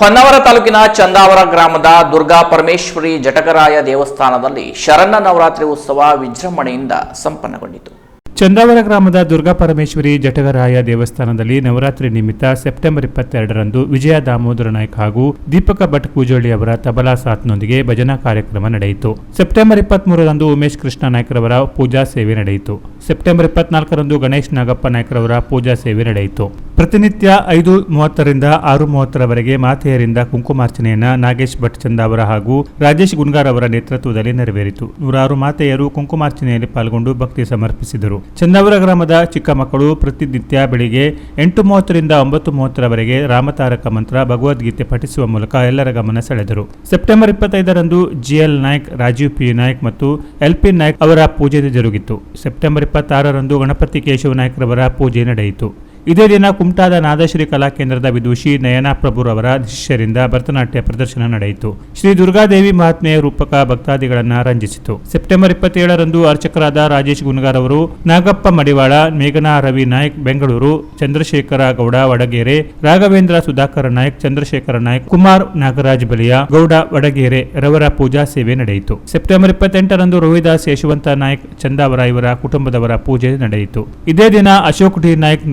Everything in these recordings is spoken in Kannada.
ಹೊನ್ನಾವರ ತಾಲೂಕಿನ ಚಂದಾವರ ಗ್ರಾಮದ ದುರ್ಗಾ ಪರಮೇಶ್ವರಿ ಜಟಕರಾಯ ದೇವಸ್ಥಾನದಲ್ಲಿ ಶರಣ ನವರಾತ್ರಿ ಉತ್ಸವ ವಿಜೃಂಭಣೆಯಿಂದ ಸಂಪನ್ನಗೊಂಡಿತು. ಚಂದಾವರ ಗ್ರಾಮದ ದುರ್ಗಾ ಪರಮೇಶ್ವರಿ ಜಟಗರಾಯ ದೇವಸ್ಥಾನದಲ್ಲಿ ನವರಾತ್ರಿ ನಿಮಿತ್ತ ಸೆಪ್ಟೆಂಬರ್ ಇಪ್ಪತ್ತೆರಡರಂದು ವಿಜಯ ದಾಮೋದರ ನಾಯ್ಕ ಹಾಗೂ ದೀಪಕ ಭಟ್ ಪೂಜೋಳಿ ಅವರ ತಬಲಾ ಸಾತ್ನೊಂದಿಗೆ ಭಜನಾ ಕಾರ್ಯಕ್ರಮ ನಡೆಯಿತು. ಸೆಪ್ಟೆಂಬರ್ ಇಪ್ಪತ್ಮೂರರಂದು ಉಮೇಶ್ ಕೃಷ್ಣ ನಾಯ್ಕರವರ ಪೂಜಾ ಸೇವೆ ನಡೆಯಿತು. ಸೆಪ್ಟೆಂಬರ್ ಇಪ್ಪತ್ನಾಲ್ಕರಂದು ಗಣೇಶ್ ನಾಗಪ್ಪ ನಾಯ್ಕರವರ ಪೂಜಾ ಸೇವೆ ನಡೆಯಿತು. ಪ್ರತಿನಿತ್ಯ ಐದು ಮೂವತ್ತರಿಂದ ಆರು ಮೂವತ್ತರವರೆಗೆ ಮಾತೆಯರಿಂದ ಕುಂಕುಮಾರ್ಚನೆಯನ್ನ ನಾಗೇಶ್ ಭಟ್ ಚಂದಾವರ ಹಾಗೂ ರಾಜೇಶ್ ಗುನ್ಗಾರ್ ಅವರ ನೇತೃತ್ವದಲ್ಲಿ ನೆರವೇರಿತು. ನೂರಾರು ಮಾತೆಯರು ಕುಂಕುಮಾರ್ಚನೆಯಲ್ಲಿ ಪಾಲ್ಗೊಂಡು ಭಕ್ತಿ ಸಮರ್ಪಿಸಿದರು. ಚಂದಾವರ ಗ್ರಾಮದ ಚಿಕ್ಕ ಮಕ್ಕಳು ಪ್ರತಿನಿತ್ಯ ಬೆಳಿಗ್ಗೆ ಎಂಟು ಮೂವತ್ತರಿಂದ ಒಂಬತ್ತು ಮೂವತ್ತರವರೆಗೆ ರಾಮತಾರಕ ಮಂತ್ರ ಭಗವದ್ಗೀತೆ ಪಠಿಸುವ ಮೂಲಕ ಎಲ್ಲರ ಗಮನ ಸೆಳೆದರು. ಸೆಪ್ಟೆಂಬರ್ ಇಪ್ಪತ್ತೈದರಂದು ಜಿಎಲ್ ನಾಯ್ಕ್, ರಾಜೀವ್ ಪಿ ನಾಯ್ಕ್ ಮತ್ತು ಎಲ್ ಪಿ ನಾಯ್ಕ್ ಅವರ ಪೂಜೆ ಜರುಗಿತು ಸೆಪ್ಟೆಂಬರ್ ಇಪ್ಪತ್ತಾರರಂದು ಗಣಪತಿ ಕೇಶವ ನಾಯ್ಕರವರ ಪೂಜೆ ನಡೆಯಿತು. ಇದೇ ದಿನ ಕುಮಟಾದ ನಾದಶ್ರೀ ಕಲಾ ಕೇಂದ್ರದ ವಿದುಷಿ ನಯನಾ ಪ್ರಭುರವರ ಶಿಷ್ಯರಿಂದ ಭರತನಾಟ್ಯ ಪ್ರದರ್ಶನ ನಡೆಯಿತು. ಶ್ರೀ ದುರ್ಗಾದೇವಿ ಮಹಾತ್ಮೆಯ ರೂಪಕ ಭಕ್ತಾದಿಗಳನ್ನ ರಂಜಿಸಿತು. ಸೆಪ್ಟೆಂಬರ್ ಇಪ್ಪತ್ತೇಳರಂದು ಅರ್ಚಕರಾದ ರಾಜೇಶ್ ಗುನ್ಗಾರ್ ಅವರು ನಾಗಪ್ಪ ಮಡಿವಾಳ, ಮೇಘನಾ ರವಿ ನಾಯ್ಕ ಬೆಂಗಳೂರು, ಚಂದ್ರಶೇಖರ ಗೌಡ ವಡಗೇರೆ, ರಾಘವೇಂದ್ರ ಸುಧಾಕರ ನಾಯಕ್ ಚಂದ್ರಶೇಖರ ನಾಯಕ್, ಕುಮಾರ್ ನಾಗರಾಜ್ ಬಲಿಯ ಗೌಡ ವಡಗೇರೆ ರವರ ಪೂಜಾ ಸೇವೆ ನಡೆಯಿತು. ಸೆಪ್ಟೆಂಬರ್ ಇಪ್ಪತ್ತೆಂಟರಂದು ರವಿದಾಸ್ ಯಶವಂತ ನಾಯಕ್ ಚಂದಾವರ ಇವರ ಕುಟುಂಬದವರ ಪೂಜೆ ನಡೆಯಿತು. ಇದೇ ದಿನ ಅಶೋಕ್ ಡಿ ನಾಯ್ಕ್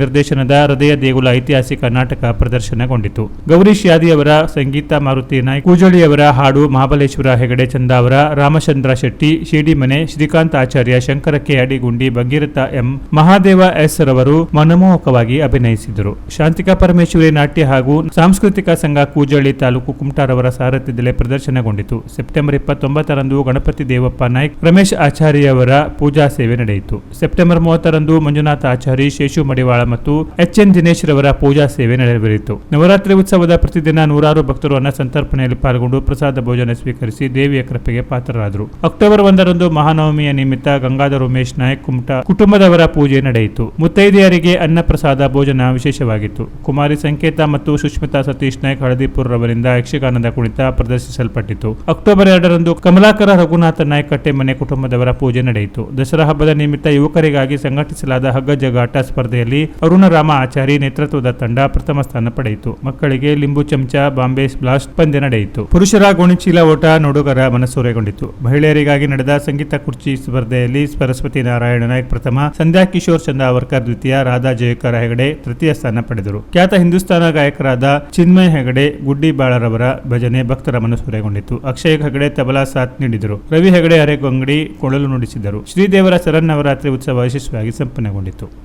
ನಿರ್ದೇಶನದ ಹೃದಯ ದೇಗುಲ ಐತಿಹಾಸಿಕ ನಾಟಕ ಪ್ರದರ್ಶನಗೊಂಡಿತು. ಗೌರೀಶ್ ಯಾದಿ ಅವರ ಸಂಗೀತ ಮಾರುತಿ ನಾಯ್ಕ ಕೂಜಳಿಯವರ ಹಾಡು Mahabaleshwar Hegde Chandavar Ramachandra Shetty Shidimane Shrikant Acharya Shankar K Adigundi, Bhagirath M Mahadev S ರವರು ಮನಮೋಹಕವಾಗಿ ಅಭಿನಯಿಸಿದರು. ಶಾಂತಿಕಾ ಪರಮೇಶ್ವರಿ ನಾಟ್ಯ ಹಾಗೂ ಸಾಂಸ್ಕೃತಿಕ ಸಂಘ ಕೂಜಳ್ಳಿ ತಾಲೂಕು ಕುಮಟಾರವರ ಸಾರಥ್ಯದಲ್ಲೇ ಪ್ರದರ್ಶನಗೊಂಡಿತು. ಸೆಪ್ಟೆಂಬರ್ ಇಪ್ಪತ್ತೊಂಬತ್ತರಂದು ಗಣಪತಿ ದೇವಪ್ಪ ನಾಯ್ಕ್, ರಮೇಶ್ ಆಚಾರ್ಯವರ ಪೂಜಾ ಸೇವೆ ನಡೆಯಿತು. ಸೆಪ್ಟೆಂಬರ್ ಮೂವತ್ತರಂದು ಮಂಜುನಾಥ ಆಚಾರಿ, ಶೇಷು ಮಡಿವಾಳ ಮತ್ತು ಎಚ್ ಎನ್ ದಿನೇಶ್ ರವರ ಪೂಜಾ ಸೇವೆ ನೆರವೇರಿತು. ನವರಾತ್ರಿ ಉತ್ಸವದ ಪ್ರತಿದಿನ ನೂರಾರು ಭಕ್ತರು ಅನ್ನ ಸಂತರ್ಪಣೆಯಲ್ಲಿ ಪಾಲ್ಗೊಂಡು ಪ್ರಸಾದ ಭೋಜನ ಸ್ವೀಕರಿಸಿ ದೇವಿಯ ಕೃಪೆಗೆ ಪಾತ್ರರಾದರು. ಅಕ್ಟೋಬರ್ ಒಂದರಂದು ಮಹಾನವಮಿಯ ನಿಮಿತ್ತ ಗಂಗಾಧರ ಉಮೇಶ್ ನಾಯಕ್ ಕುಮಟಾ ಕುಟುಂಬದವರ ಪೂಜೆ ನಡೆಯಿತು. ಮುತ್ತೈದೆಯರಿಗೆ ಅನ್ನ ಪ್ರಸಾದ ಭೋಜನ ವಿಶೇಷವಾಗಿತ್ತು. ಕುಮಾರಿ ಸಂಕೇತ ಮತ್ತು ಸುಷ್ಮಿತಾ ಸತೀಶ್ ನಾಯಕ್ ಹಳದಿಪುರ್ ರವರಿಂದ ಯಕ್ಷಗಾನದ ಕುಣಿತ ಪ್ರದರ್ಶಿಸಲ್ಪಟ್ಟಿತು. ಅಕ್ಟೋಬರ್ ಎರಡರಂದು ಕಮಲಾಕರ ರಘುನಾಥ ನಾಯ್ಕ ಕಟ್ಟೆ ಮನೆ ಕುಟುಂಬದವರ ಪೂಜೆ ನಡೆಯಿತು. ದಸರಾ ಹಬ್ಬದ ನಿಮಿತ್ತ ಯುವಕರಿಗಾಗಿ ಸಂಘಟಿಸಲಾದ ಹಗ್ಗ ಜಗಾಟ ಸ್ಪರ್ಧೆಯಲ್ಲಿ ಅರುಣ ರಾಮ ಆಚಾರಿ ನೇತೃತ್ವದ ತಂಡ ಪ್ರಥಮ ಸ್ಥಾನ ಪಡೆಯಿತು. ಮಕ್ಕಳಿಗೆ ಲಿಂಬು ಚಮಚ, ಬಾಂಬೆ ಬ್ಲಾಸ್ಟ್ ಪಂದ್ಯ ನಡೆಯಿತು. ಪುರುಷರ ಗೋಣಿಚೀಲ ಓಟ ನೋಡುಗರ ಮನಸೂರೆಗೊಂಡಿತು. ಮಹಿಳೆಯರಿಗಾಗಿ ನಡೆದ ಸಂಗೀತ ಕುರ್ಚಿ ಸ್ಪರ್ಧೆಯಲ್ಲಿ ಸರಸ್ವತಿ ನಾರಾಯಣ ನಾಯ್ಕ ಪ್ರಥಮ, ಸಂಧ್ಯಾ ಕಿಶೋರ್ ಚಂದಾವರ್ಕರ್ ದ್ವಿತೀಯ, ರಾಧಾ ಜಯಕರ ಹೆಗಡೆ ತೃತೀಯ ಸ್ಥಾನ ಪಡೆದರು. ಖ್ಯಾತ ಹಿಂದೂಸ್ತಾನ ಗಾಯಕರಾದ ಚಿನ್ಮಯ್ ಹೆಗಡೆ, ಗುಡ್ಡಿ ಬಾಳರವರ ಭಜನೆ ಭಕ್ತರ ಮನಸೂರೆಗೊಂಡಿತು. ಅಕ್ಷಯ್ ಹೆಗಡೆ ತಬಲಾ ಸಾಥ್ ನೀಡಿದರು. ರವಿ ಹೆಗಡೆ ಅರೆಗೊಂಗಡಿ ಕೊಳಲು ನುಡಿಸಿದರು. ಶ್ರೀದೇವರ ಶರನ್ನವರಾತ್ರಿ ಉತ್ಸವ ಯಶಸ್ವಿಯಾಗಿ ಸಂಪನ್ನಗೊಂಡಿತು.